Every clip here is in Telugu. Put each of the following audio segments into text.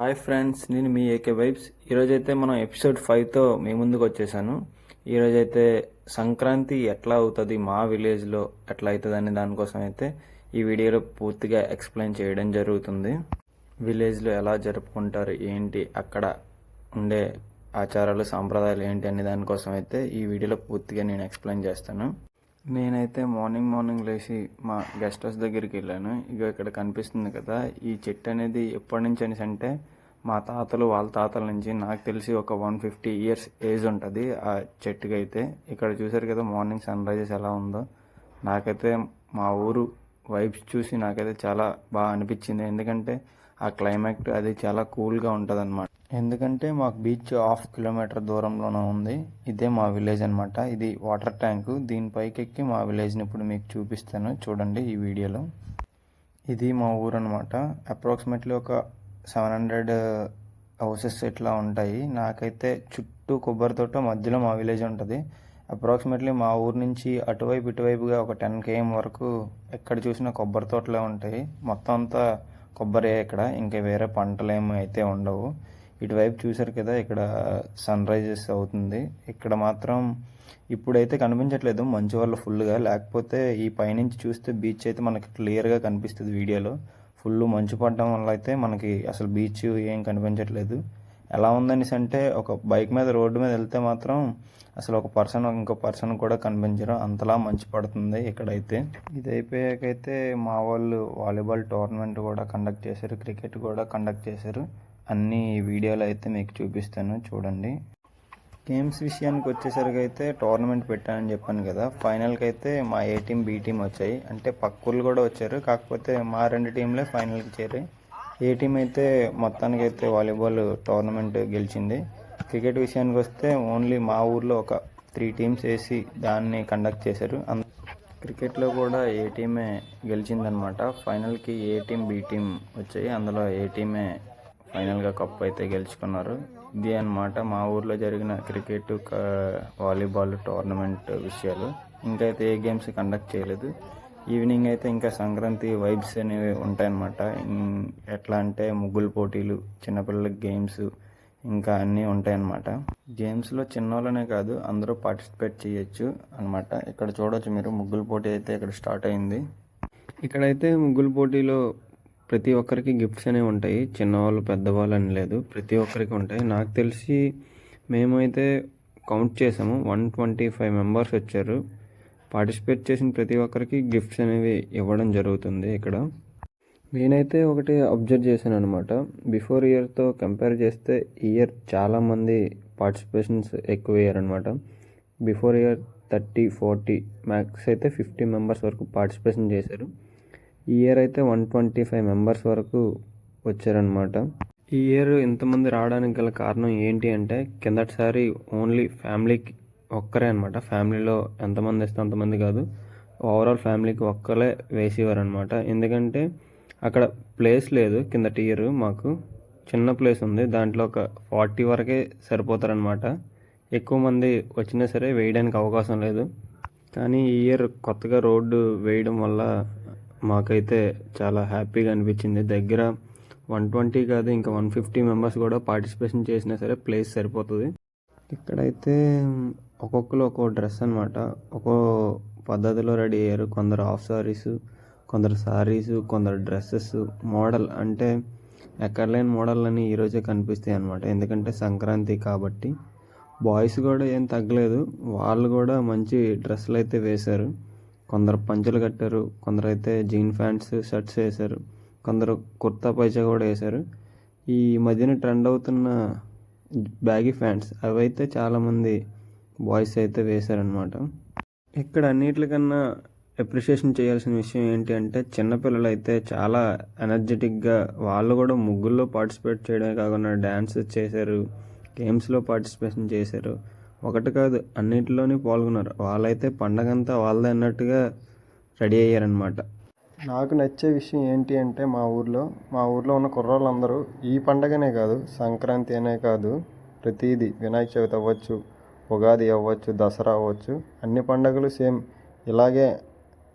హాయ్ ఫ్రెండ్స్ నేను మీ ఏకే వైబ్స్. ఈరోజైతే మనం ఎపిసోడ్ ఫైవ్తో మీ ముందుకు వచ్చేసాను. ఈరోజైతే సంక్రాంతి ఎట్లా అవుతుంది మా విలేజ్లో ఎట్లా అవుతుంది అనే దానికోసం అయితే ఈ వీడియోలో పూర్తిగా ఎక్స్ప్లెయిన్ చేయడం జరుగుతుంది. విలేజ్లో ఎలా జరుపుకుంటారు ఏంటి అక్కడ ఉండే ఆచారాలు సాంప్రదాయాలు ఏంటి అనే దానికోసం అయితే ఈ వీడియోలో పూర్తిగా నేను ఎక్స్ప్లెయిన్ చేస్తాను. నేనైతే మార్నింగ్ మార్నింగ్ లేచి మా గెస్ట్ హౌస్ దగ్గరికి వెళ్ళాను. ఇక ఇక్కడ కనిపిస్తుంది కదా ఈ చెట్టు అనేది ఎప్పటి నుంచి అనేసి అంటే మా తాతలు వాళ్ళ తాతల నుంచి. నాకు తెలిసి ఒక వన్ ఫిఫ్టీ ఇయర్స్ ఏజ్ ఉంటుంది ఆ చెట్టుకి అయితే. ఇక్కడ చూసారు కదా మార్నింగ్ సన్ రైజెస్ ఎలా ఉందో. నాకైతే మా ఊరు వైబ్స్ చూసి నాకైతే చాలా బాగా అనిపించింది. ఎందుకంటే ఆ క్లైమేట్ అది చాలా కూల్గా ఉంటుంది అనమాట ఎందుకంటే మాకు బీచ్ హాఫ్ కిలోమీటర్ దూరంలోనే ఉంది. ఇదే మా విలేజ్ అనమాట ఇది వాటర్ ట్యాంకు. దీనిపైకి ఎక్కి మా విలేజ్ని ఇప్పుడు మీకు చూపిస్తాను. చూడండి ఈ వీడియోలో. ఇది మా ఊరు అనమాట అప్రాక్సిమేట్లీ ఒక సెవెన్ హండ్రెడ్ హౌసెస్ ఇట్లా ఉంటాయి. నాకైతే చుట్టూ కొబ్బరి తోట మధ్యలో మా విలేజ్ ఉంటుంది. అప్రాక్సిమేట్లీ మా ఊరు నుంచి అటువైపు ఇటువైపుగా ఒక టెన్ కేఎం వరకు ఎక్కడ చూసినా కొబ్బరి తోటలే ఉంటాయి. మొత్తం అంతా కొబ్బరి ఇక్కడ ఇంకా వేరే పంటలు ఏమి అయితే ఉండవు. ఇటువైపు చూసారు కదా ఇక్కడ సన్ రైజెస్ అవుతుంది. ఇక్కడ మాత్రం ఇప్పుడైతే కనిపించట్లేదు మంచు వల్ల ఫుల్గా. లేకపోతే ఈ పైనుంచి చూస్తే బీచ్ అయితే మనకి క్లియర్గా కనిపిస్తుంది వీడియోలో. ఫుల్ మంచు పడడం వల్ల అయితే మనకి అసలు బీచ్ ఏం కనిపించట్లేదు. ఎలా ఉందనేసి అంటే ఒక బైక్ మీద రోడ్డు మీద వెళ్తే మాత్రం అసలు ఒక పర్సన్ ఇంకో పర్సన్ కూడా కనిపించరు. అంతలా మంచి పడుతుంది ఇక్కడైతే. ఇది అయిపోయాకైతే మా వాళ్ళు వాలీబాల్ టోర్నమెంట్ కూడా కండక్ట్ చేశారు. క్రికెట్ కూడా కండక్ట్ చేశారు. అన్ని వీడియోలు అయితే మీకు చూపిస్తాను. చూడండి. గేమ్స్ విషయానికి వచ్చేసరికి అయితే టోర్నమెంట్ పెట్టానని చెప్పాను కదా. ఫైనల్కి అయితే మా ఏ టీం బి టీం వచ్చాయి. అంటే పక్కూళ్ళు కూడా వచ్చారు. కాకపోతే మా రెండు టీంలే ఫైనల్కి చేరాయి. ఏ టీం అయితే మొత్తానికి అయితే వాలీబాల్ టోర్నమెంట్ గెలిచింది క్రికెట్ విషయానికి వస్తే ఓన్లీ మా ఊర్లో ఒక త్రీ టీమ్స్ వేసి దాన్ని కండక్ట్ చేశారు. క్రికెట్లో కూడా ఏ టీమే గెలిచిందనమాట. ఫైనల్కి ఏ టీం బి టీం వచ్చాయి. అందులో ఏ టీమే ఫైనల్గా కప్ అయితే గెలుచుకున్నారు. ఇది అన్నమాట మా ఊర్లో జరిగిన క్రికెట్ వాలీబాల్ టోర్నమెంట్ విషయాలు. ఇంకైతే ఏ గేమ్స్ కండక్ట్ చేయలేదు. ఈవినింగ్ అయితే ఇంకా సంక్రాంతి వైబ్స్ అనేవి ఉంటాయన్నమాట. ఎట్లా అంటే ముగ్గులు పోటీలు చిన్నపిల్లలకి గేమ్స్ ఇంకా అన్నీ ఉంటాయన్నమాట. గేమ్స్లో చిన్నోళ్ళనే కాదు అందరూ పార్టిసిపేట్ చేయొచ్చు అనమాట ఇక్కడ చూడొచ్చు మీరు ముగ్గుల పోటీ అయితే ఇక్కడ స్టార్ట్ అయింది. ఇక్కడైతే ముగ్గుల పోటీలో ప్రతి ఒక్కరికి గిఫ్ట్స్ అనేవి ఉంటాయి. చిన్నవాళ్ళు పెద్దవాళ్ళు అని లేదు ప్రతి ఒక్కరికి ఉంటాయి. నాకు తెలిసి మేమైతే కౌంట్ చేసాము. వన్ ట్వంటీ ఫైవ్ మెంబర్స్ వచ్చారు. పార్టిసిపేట్ చేసిన ప్రతి ఒక్కరికి గిఫ్ట్స్ అనేవి ఇవ్వడం జరుగుతుంది ఇక్కడ. నేనైతే ఒకటి అబ్జర్వ్ చేశాను అనమాట బిఫోర్ ఇయర్తో కంపేర్ చేస్తే ఇయర్ చాలామంది పార్టిసిపేషన్స్ ఎక్కువ అయ్యారనమాట before year thirty forty max అయితే ఫిఫ్టీ మెంబర్స్ వరకు పార్టిసిపేషన్ చేశారు. ఈ ఇయర్ అయితే వన్ ట్వంటీ ఫైవ్ మెంబర్స్ వరకు వచ్చారనమాట ఈ ఇయర్ ఇంతమంది రావడానికి గల కారణం ఏంటి అంటే కిందటిసారి ఓన్లీ ఫ్యామిలీకి ఒక్కరే అనమాట ఫ్యామిలీలో ఎంతమంది ఇస్తే అంతమంది కాదు. ఓవరాల్ ఫ్యామిలీకి ఒక్కరే వేసేవారు అనమాట ఎందుకంటే అక్కడ ప్లేస్ లేదు. కిందటి ఇయర్ మాకు. చిన్న ప్లేస్ ఉంది. దాంట్లో ఒక ఫార్టీ వరకే సరిపోతారనమాట ఎక్కువ మంది వచ్చినా సరే వేయడానికి అవకాశం లేదు. కానీ ఈ ఇయర్ కొత్తగా రోడ్డు వేయడం వల్ల మాకైతే చాలా హ్యాపీగా అనిపించింది. దగ్గర వన్ ట్వంటీ కాదు ఇంకా వన్ ఫిఫ్టీ మెంబర్స్ కూడా పార్టిసిపేషన్ చేసినా సరే ప్లేస్ సరిపోతుంది. ఇక్కడైతే ఒక్కొక్కరు ఒక్కో డ్రెస్ అనమాట ఒక్కో పద్ధతిలో రెడీ అయ్యారు. కొందరు హాఫ్ సారీస్ కొందరు సారీస్ కొందరు డ్రెస్సెస్ మోడల్ అంటే ఎక్కడ లేని మోడల్ అని ఈరోజే కనిపిస్తాయి అనమాట ఎందుకంటే సంక్రాంతి కాబట్టి. బాయ్స్ కూడా ఏం తగ్గలేదు. వాళ్ళు కూడా మంచి డ్రెస్సులు అయితే వేశారు. కొందరు పంచలు కట్టారు. కొందరు అయితే జీన్ ప్యాంట్స్ షర్ట్స్ వేశారు. కొందరు కుర్తా పైచా కూడా వేశారు. ఈ మధ్యన ట్రెండ్ అవుతున్న బ్యాగీ ప్యాంట్స్ అవైతే చాలామంది బాయ్స్ అయితే వేశారనమాట ఇక్కడ అన్నిటికన్నా అప్రిషియేషన్ చేయాల్సిన విషయం ఏంటి అంటే చిన్నపిల్లలు అయితే చాలా ఎనర్జెటిక్గా వాళ్ళు కూడా ముగ్గుల్లో పార్టిసిపేట్ చేయడమే కాకుండా డ్యాన్స్ చేశారు గేమ్స్లో పార్టిసిపేషన్ చేశారు. ఒకటి కాదు అన్నిటిలోనే పాల్గొన్నారు. వాళ్ళైతే పండగంతా వాళ్ళదే అన్నట్టుగా రెడీ అయ్యారనమాట నాకు నచ్చే విషయం ఏంటి అంటే మా ఊర్లో మా ఊర్లో ఉన్న కుర్రాళ్ళందరూ ఈ పండగనే కాదు సంక్రాంతి అనే కాదు ప్రతిదీ వినాయక చవితి అవ్వచ్చు ఉగాది అవ్వచ్చు దసరా అవ్వచ్చు అన్ని పండగలు సేమ్ ఇలాగే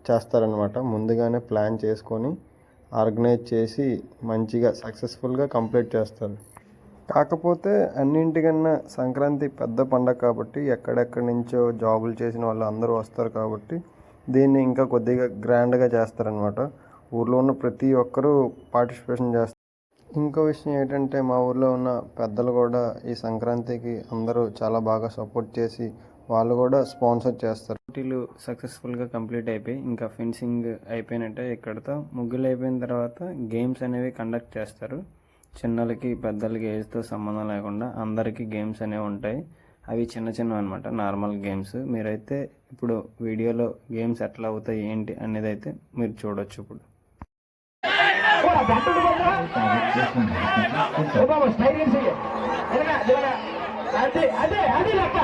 చేస్తారనమాట ముందుగానే ప్లాన్ చేసుకొని ఆర్గనైజ్ చేసి మంచిగా సక్సెస్ఫుల్గా కంప్లీట్ చేస్తారు. కాకపోతే అన్నింటికన్నా సంక్రాంతి పెద్ద పండగ కాబట్టి ఎక్కడెక్కడి నుంచో జాబులు చేసిన వాళ్ళు అందరూ వస్తారు కాబట్టి దీన్ని ఇంకా కొద్దిగా గ్రాండ్గా చేస్తారనమాట ఊర్లో ఉన్న ప్రతి ఒక్కరూ పార్టిసిపేషన్ చేస్తారు. ఇంకో విషయం ఏంటంటే మా ఊర్లో ఉన్న పెద్దలు కూడా ఈ సంక్రాంతికి అందరూ చాలా బాగా సపోర్ట్ చేసి వాళ్ళు కూడా స్పాన్సర్ చేస్తారు. పోటీలు సక్సెస్ఫుల్గా కంప్లీట్ అయిపోయి ఇంకా ఫెన్సింగ్ అయిపోయినట్టే ఇక్కడతో ముగ్గులు అయిపోయిన తర్వాత గేమ్స్ అనేవి కండక్ట్ చేస్తారు. చిన్నలకి పెద్దలకి ఏజ్తో సంబంధం లేకుండా అందరికీ గేమ్స్ అనేవి ఉంటాయి. అవి చిన్న చిన్నవి అనమాట నార్మల్ గేమ్స్ మీరైతే ఇప్పుడు వీడియోలో గేమ్స్ ఎట్లా అవుతాయి ఏంటి అనేది అయితే మీరు చూడొచ్చు ఇప్పుడు. స్టైల్ చెయ్యి ఎలాగా అదే అదే లెక్క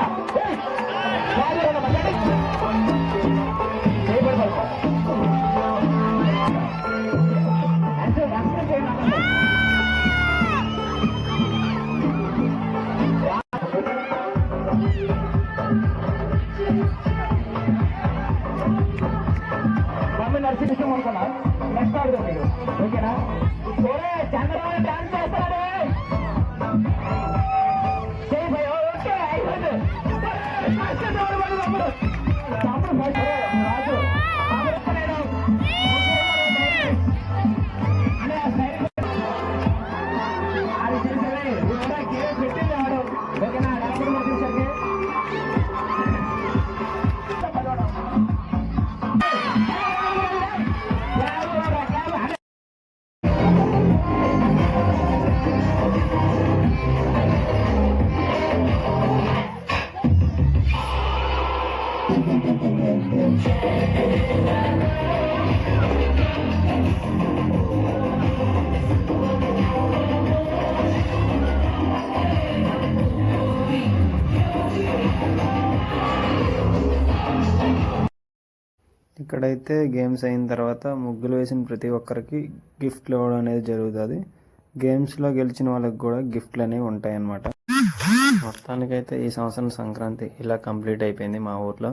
నరసింహం అనుకున్నా ఓకేనా? చంద్రబాబు డాన్స్ చేస్తాడు ఇక్కడైతే గేమ్స్ అయిన తర్వాత ముగ్గులు వేసిన ప్రతి ఒక్కరికి గిఫ్ట్లు ఇవ్వడం అనేది జరుగుతుంది. గేమ్స్లో గెలిచిన వాళ్ళకి కూడా గిఫ్ట్లు అనేవి ఉంటాయన్నమాట. మొత్తానికైతే ఈ సంవత్సరం సంక్రాంతి ఇలా కంప్లీట్ అయిపోయింది మా ఊర్లో.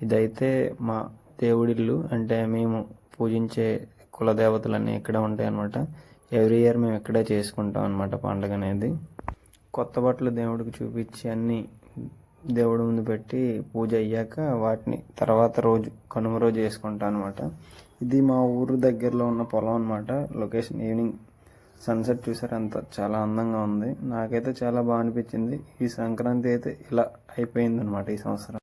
ఇదైతే మా దేవుడిల్లు అంటే మేము పూజించే కులదేవతలన్నీ ఇక్కడే ఉంటాయన్నమాట. ఎవ్రీ ఇయర్ మేము ఇక్కడే చేసుకుంటాం అనమాట పండుగ అనేది. కొత్త బట్టలు దేవుడికి చూపించి అన్నీ దేవుడు ముందు పెట్టి పూజ అయ్యాక వాటిని తర్వాత రోజు కనుమ రోజు వేసుకుంటాం అనమాట ఇది మా ఊరు దగ్గరలో ఉన్న పొలం అనమాట లొకేషన్ ఈవినింగ్ సన్సెట్ చూసారు? అంత చాలా అందంగా ఉంది. నాకైతే చాలా బాగా అనిపించింది. ఈ సంక్రాంతి అయితే ఇలా అయిపోయింది అనమాట ఈ సంవత్సరం.